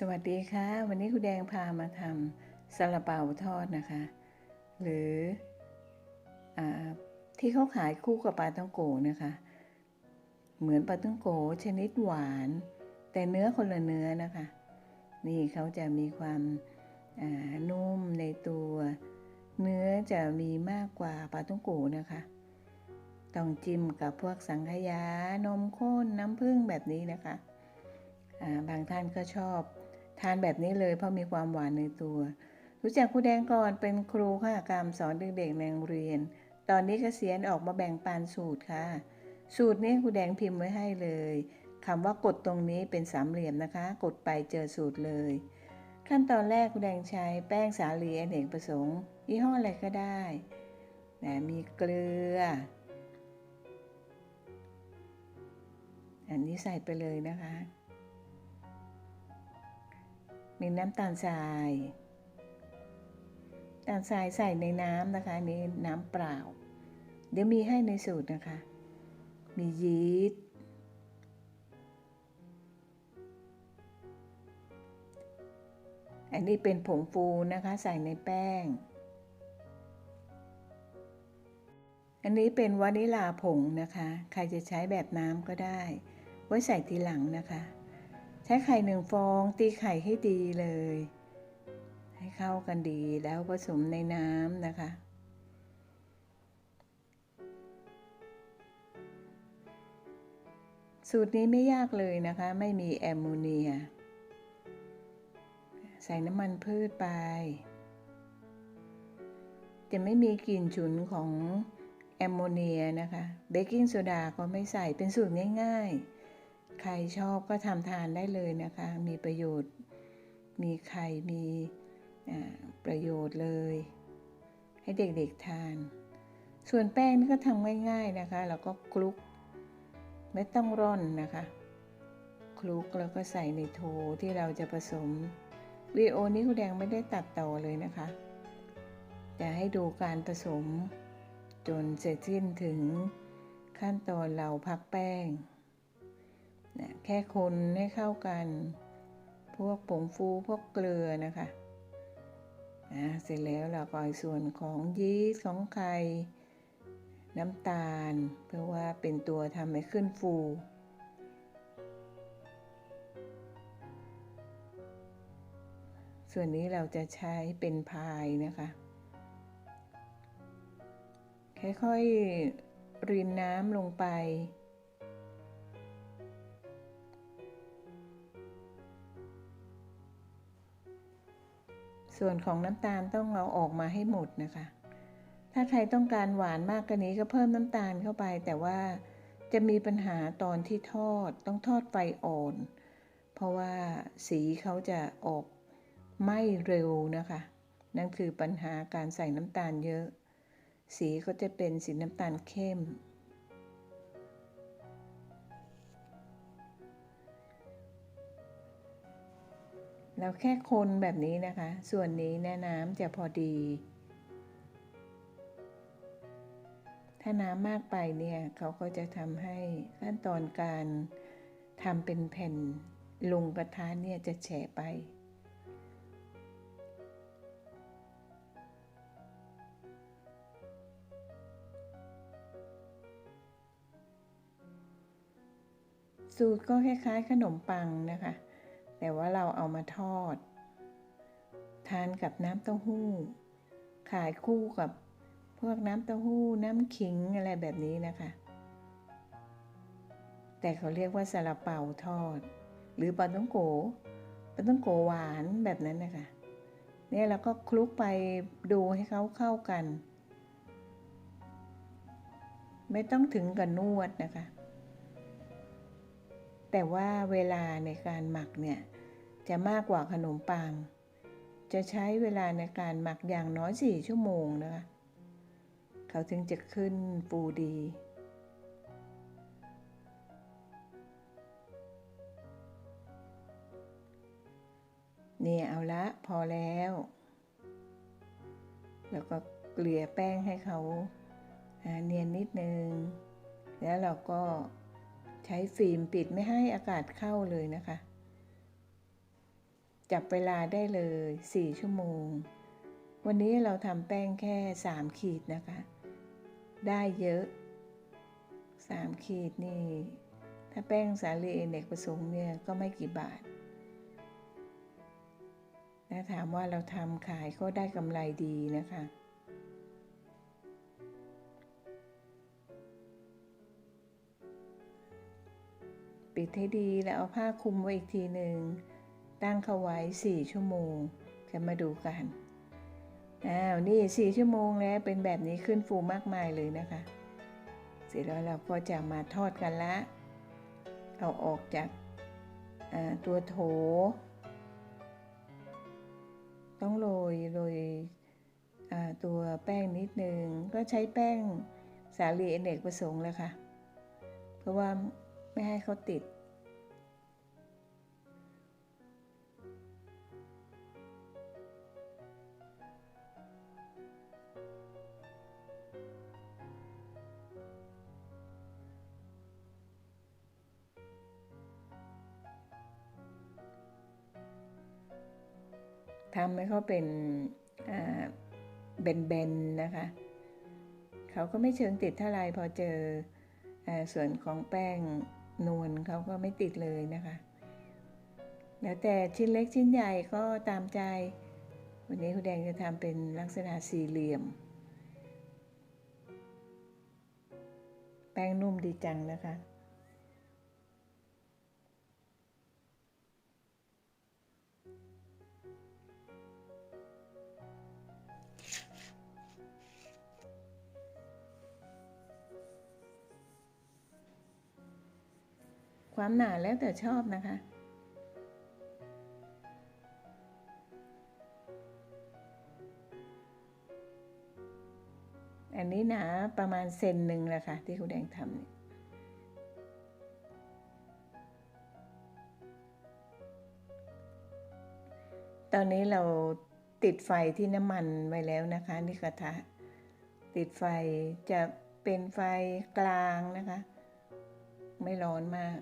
สวัสดีค่ะ วันนี้คุณแดงพามาทำซาลาเปาทอดนะคะ หรืออที่เขาขายคู่กับปลาต้องโกนะคะ เหมือนปลาต้องโกชนิดหวาน แต่เนื้อคนละเนื้อนะคะ นี่เขาจะมีความนุ่มในตัว เนื้อจะมีมากกว่าปลาต้องโกนะคะ ต้องจิ้มกับพวกสังขยานมข้นน้ำผึ้งแบบนี้นะคะบางท่านก็ชอบ ทานแบบนี้เลยเพราะมีความหวานในตัว รู้จักครูแดงก่อนเป็นครูข้ากรรมสอนเด็กๆในโรงเรียน ตอนนี้กเกษียณออกมาแบ่งปันสูตรค่ะ สูตรนี้ครูแดงพิมพ์ไว้ให้เลยคำว่ากดตรงนี้เป็นสามเหลี่ยมนะคะ กดไปเจอสูตรเลย ขั้นตอนแรกครูแดงใช้แป้งสาลีอเนกประสงค์ยี่ห้ออะไรก็ได้นะมีเกลือ อันนี้ใส่ไปเลยนะคะ มีน้ำตาลทรายตาลทรายใส่ในน้ำนะคะนี่น้ำเปล่า เดี๋ยวมีให้ในสูตรนะคะ มียีสต์อันนี้เป็นผงฟูนะคะใส่ในแป้ง อันนี้เป็นวานิลาผงนะคะ ใครจะใช้แบบน้ำก็ได้ ไว้ใส่ทีหลังนะคะ ใช้ไข่หนึ่งฟองตีไข่ให้ดีเลย ให้เข้ากันดีแล้วผสมในน้ำนะคะ สูตรนี้ไม่ยากเลยนะคะ ไม่มีแอมโมเนีย ใส่น้ำมันพืชไป จะไม่มีกลิ่นฉุนของแอมโมเนียนะคะ เบกกิ้งโซดาก็ไม่ใส่เป็นสูตรง่าย ๆ ใครชอบก็ทำทานได้เลยนะคะ มีประโยชน์ มีไข่ มีประโยชน์เลย ให้เด็กๆทาน ส่วนแป้งนี่ก็ทำง่ายๆนะคะ แล้วก็คลุก ไม่ต้องร่อนนะคะ คลุกแล้วก็ใส่ในโถที่เราจะผสมวิดีโอนี้คุณแดงไม่ได้ตัดต่อเลยนะคะจะให้ดูการผสม จนเสร็จสิ้นถึงขั้นตอนเราพักแป้ง นะแค่คนให้เข้ากัน พวกผงฟูพวกเกลือนะคะนะเสร็จแล้วเราก็ส่วนของยีสต์ของไข่น้ำตาล เพื่อว่าเป็นตัวทำให้ขึ้นฟูส่วนนี้เราจะใช้เป็นพายนะคะ ค่อยๆรินน้ำลงไป ส่วนของน้ำตาลต้องเอาออกมาให้หมดนะคะ ถ้าใครต้องการหวานมากกว่านี้ก็เพิ่มน้ำตาลเข้าไป แต่ว่าจะมีปัญหาตอนที่ทอดต้องทอดไฟอ่อน เพราะว่าสีเขาจะออกไหม้เร็วนะคะ นั่นคือปัญหาการใส่น้ำตาลเยอะ สีก็จะเป็นสีน้ำตาลเข้ม เราแค่คนแบบนี้นะคะ ส่วนนี้แน่น้ำจะพอดี ถ้าน้ำมากไปเนี่ยเขาก็จะทำให้ขั้นตอนการทำเป็นแผ่นลงกระทะเนี่ยจะแฉะไป สูตรก็คล้ายๆขนมปังนะคะ แต่ว่าเราเอามาทอด ทานกับน้ำเต้าหู้ ขายคู่กับพวกน้ำเต้าหู้น้ำขิงอะไรแบบนี้นะคะ แต่เขาเรียกว่าซาลาเปาทอด หรือปาต้องโกปาต้องโกหวานแบบนั้นนะคะเนี่ยเราก็คลุกไปดูให้เขาเข้ากัน ไม่ต้องถึงกับนวดนะคะ แต่ว่าเวลาในการหมักเนี่ยจะมากกว่าขนมปัง จะใช้เวลาในการหมักอย่างน้อย 4 ชั่วโมงนะคะ เขาถึงจะขึ้นฟูดีนี่เอาละพอแล้ว แล้วก็เกลี่ยแป้งให้เขาเนียนนิดนึง แล้วเราก็ ใช้ฟิล์มปิดไม่ให้อากาศเข้าเลยนะคะ จับเวลาได้เลย 4 ชั่วโมง วันนี้เราทำแป้งแค่ 3 ขีดนะคะ ได้เยอะ 3 ขีดนี่ ถ้าแป้งสาลีเอกประสงค์เนี่ยก็ไม่กี่บาทนะถามว่าเราทำขายก็ได้กำไรดีนะคะ ปิดให้ดีแล้วเอาผ้าคลุมไว้อีกทีหนึ่ง ตั้งเขาไว้4ชั่วโมง จะมาดูกัน อ้าว นี่4ชั่วโมงแล้วเป็นแบบนี้ขึ้นฟูมากมายเลยนะคะ เสร็จแล้วเราก็จะมาทอดกันละ เอาออกจากตัวโถ ต้องโรยโรยตัวแป้งนิดนึง ก็ใช้แป้งสาลีอเนกประสงค์แล้วค่ะ เพราะว่าไม่ให้เขาติด ทำให้เขาเป็นเบนๆนะคะ เขาก็ไม่เชิงติดเท่าไรพอเจออส่วนของแป้งนวลเขาก็ไม่ติดเลยนะคะ แล้วแต่ชิ้นเล็กชิ้นใหญ่ก็ตามใจ วันนี้คุณแดงจะทำเป็นลักษณะสี่เหลี่ยม แป้งนุ่มดีจังนะคะ ความหนาแล้วแต่ชอบนะคะ อันนี้หนาประมาณเซนหนึ่งแหละค่ะ ที่คุณแดงทำเนี่ยตอนนี้เราติดไฟที่น้ำมันไว้แล้วนะคะนี่กระทะ ติดไฟจะเป็นไฟกลางนะคะ ไม่ร้อนมาก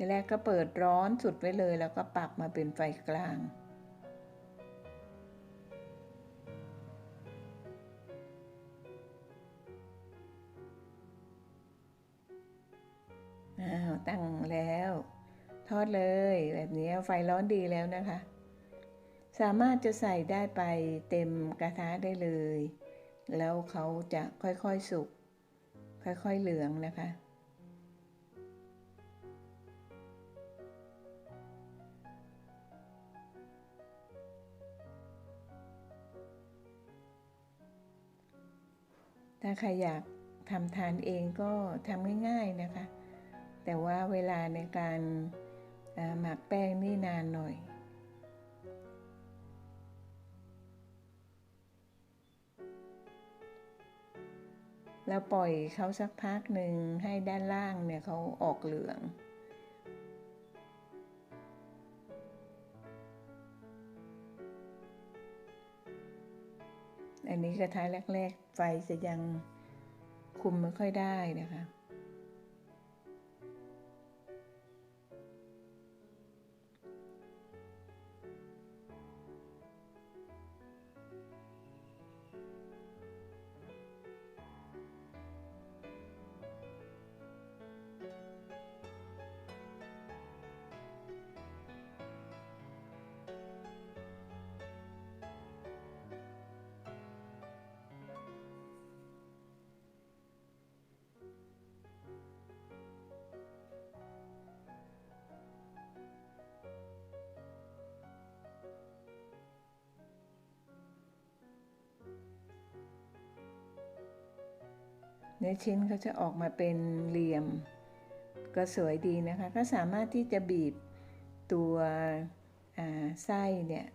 ทีแรกก็เปิดร้อนสุดไว้เลยแล้วก็ปรับมาเป็นไฟกลาง อ้าว ตั้งแล้ว ทอดเลยแบบนี้ไฟร้อนดีแล้วนะคะ สามารถจะใส่ได้ไปเต็มกระทะได้เลย แล้วเขาจะค่อยๆสุก ค่อยๆเหลืองนะคะ ถ้าใครอยากทำทานเองก็ทำง่ายๆนะคะ แต่ว่าเวลาในการหมักแป้งนี่นานหน่อย แล้วปล่อยเขาสักพักหนึ่งให้ด้านล่างเนี่ยเขาออกเหลือง อันนี้กระทะแรก ๆ ไฟจะยังคุมไม่ค่อยได้นะคะ นื้อชิ้นเขาจะออกมาเป็นเหลี่ยม ก็สวยดีนะคะ ก็สามารถที่จะบีบตัวไส้เนี่ย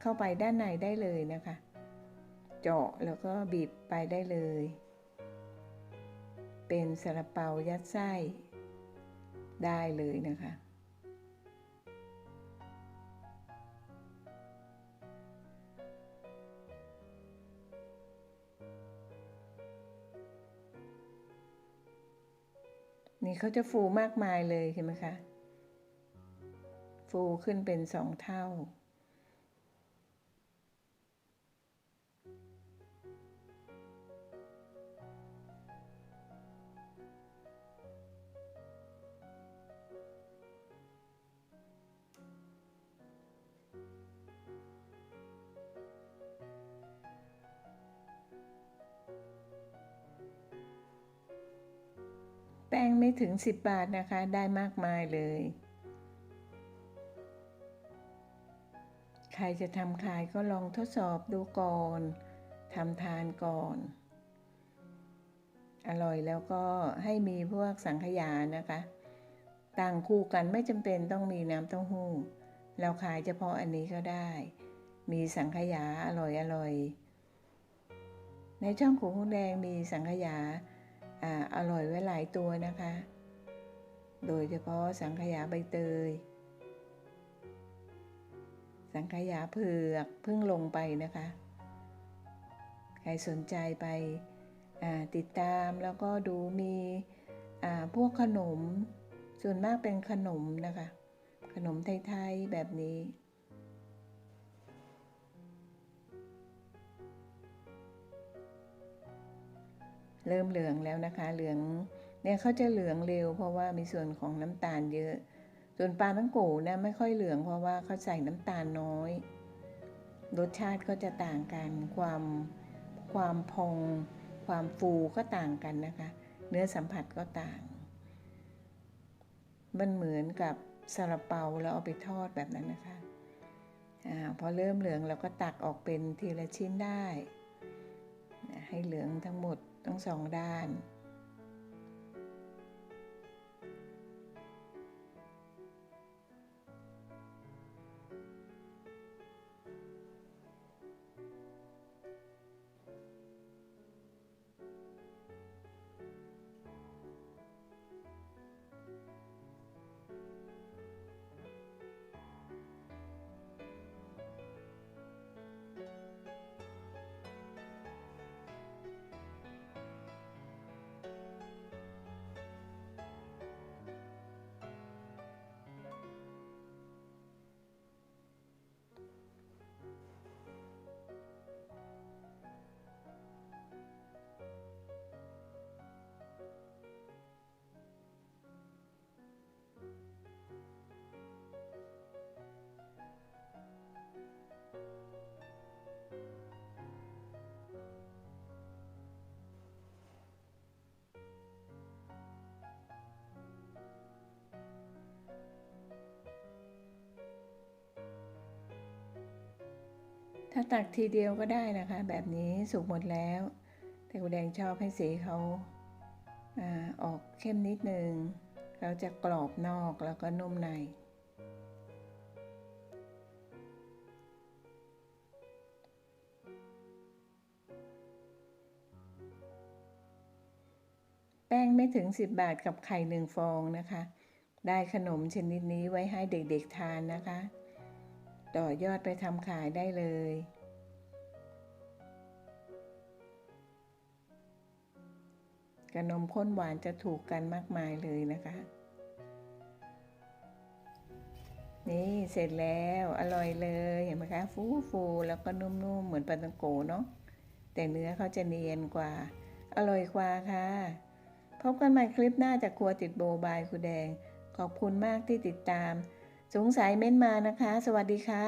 เข้าไปด้านในได้เลยนะคะ เจาะแล้วก็บีบไปได้เลย เป็นซาลาเปายัดไส้ได้เลยนะคะ นี่เขาจะฟูมากมายเลยเห็นไหมคะ ฟูขึ้นเป็นสองเท่า แป้งไม่ถึง 10 บาทนะคะ ได้มากมายเลย ใครจะทำขายก็ลองทดสอบดูก่อนทำทานก่อน อร่อยแล้วก็ให้มีพวกสังขยานะคะ ต่างคู่กันไม่จำเป็นต้องมีน้ำเต้าหู้ เราขายเฉพาะอันนี้ก็ได้ มีสังขยาอร่อยอร่อยในช่องของคุณแดงมีสังขยา ออร่อยไว้หลายตัวนะคะ โดยเฉพาะสังขยาใบเตย สังขยาเผือกเพิ่งลงไปนะคะ ใครสนใจไปติดตามแล้วก็ดูมีพวกขนมส่วนมากเป็นขนมนะคะ ขนมไทย ๆ แบบนี้ เริ่มเหลืองแล้วนะคะ เหลืองเนี่ยเขาจะเหลืองเร็ว เพราะว่ามีส่วนของน้ำตาลเยอะ ส่วนปลาทั้งโกเนี่ยไม่ค่อยเหลืองเพราะว่าเขาใส่น้ำตาลน้อย รสชาติก็จะต่างกัน ความความพอง ความฟูก็ต่างกันนะคะ เนื้อสัมผัสก็ต่าง มันเหมือนกับซาลาเปาแล้วเอาไปทอดแบบนั้นนะคะอพอเริ่มเหลืองเราก็ตักออกเป็นทีละชิ้นได้ ให้เหลืองทั้งหมดทั้งสองด้าน ถ้าตักทีเดียวก็ได้นะคะ แบบนี้สุกหมดแล้ว แต่กูแดงชอบให้สีเขาอาออกเข้มนิดนึงเราจะกรอบนอกแล้วก็นุ่มใน แป้งไม่ถึง 10 บาทกับไข่หนึ่งฟองนะคะ ได้ขนมชนิดนี้ไว้ให้เด็กๆทานนะคะ ต่อยอดไปทำขายได้เลยกับนมข้นหวานจะถูกกันมากมายเลยนะคะ นี่เสร็จแล้วอร่อยเลยเห็นไหมคะ ฟูฟูแล้วก็นุ่มๆ เหมือนปาตังโกเนาะแต่เนื้อเขาจะเนียนกว่า อร่อยกว่าค่ะ พบกันใหม่คลิปหน้าจากครัวติดโบบายคุณแดง ขอบคุณมากที่ติดตาม สงสัยเม้นมานะคะ สวัสดีค่ะ